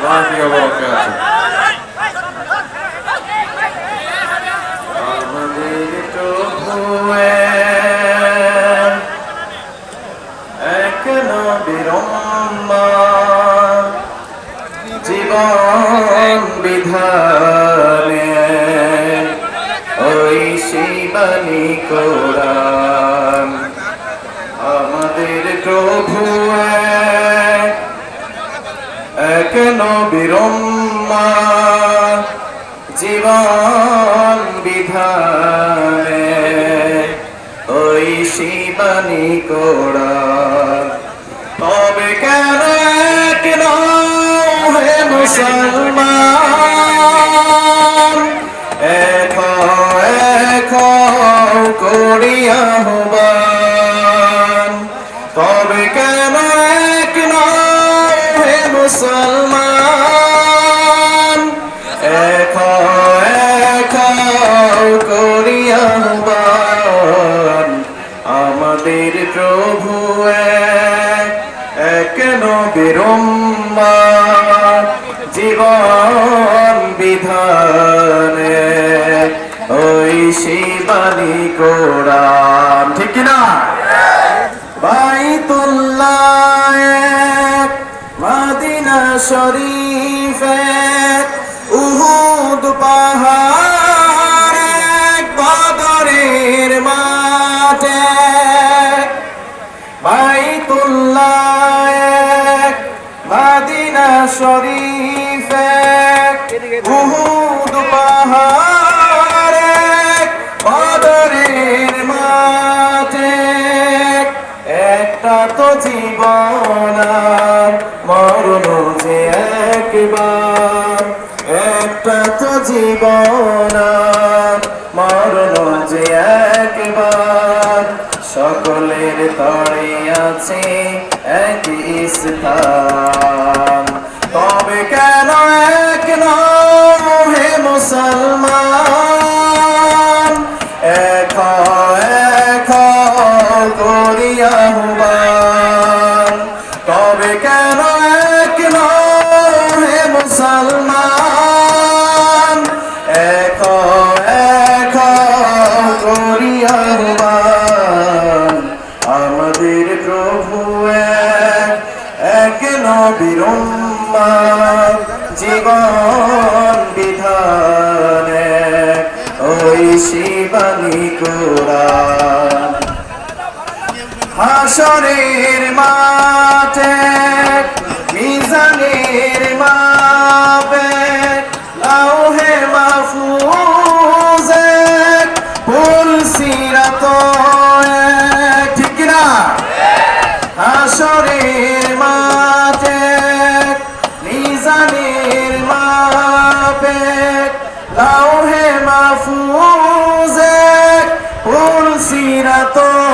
الله وبركاته আমাদের প্রভু এক নবীর উম্মত, জীবন বিধানে ওই শিবানী কোরআন নবীর উম্মত, জীবন বিধানে। ওই শিবানী কোড়া তবে কেন হে মুসলমান? উম্মত, জীবন বিধানে ওই শিবানী কোরআন ঠিক না বাইতুল্লাহ মাদিনা শরীফ উহুদ পাহাড় বদরের মাঠে। বাইতুল্লাহ শরীফ উহুদ পাহাড় বদরের মাঠে একটা তো জীবন মরণ যে একবার। একটা তো জীবন মরণ যে একবার। সকলের তরে আছে এক স্থান করিয়া হবান তবে কেন এক হে মুসলমান? এক এক করিয়া হবান আমাদের প্রভু এক এক নবীর জীবন বিধানে ওই শিবানী কোরআন। হাসরের মাঠে মিজানের মাপে লাউহে মাহফুজে ফুল সিরাত এক, ঠিক না হাসরের মাঠে মিজানের মাপে লাউহে মাহফুজে ফুল সিরাত এক,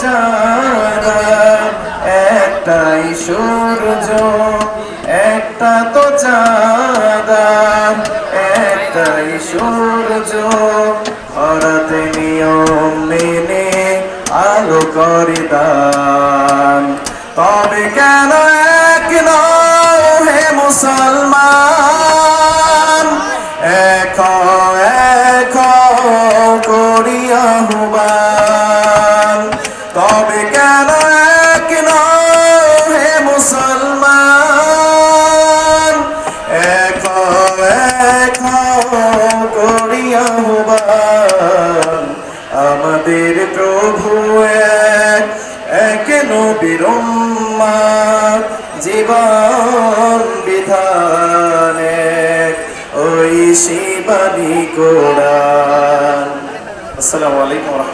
চাঁদা একটাই সূর্য, একটা তো চাঁদা, একটাই সূর্য। হরাতে নিয়ম মেনে আলো করে দান। তবে কেন আমাদের প্রভু এক নবীর জীবন বিধানে ওই শিবানী কোরআন। আসসালামু আলাইকুম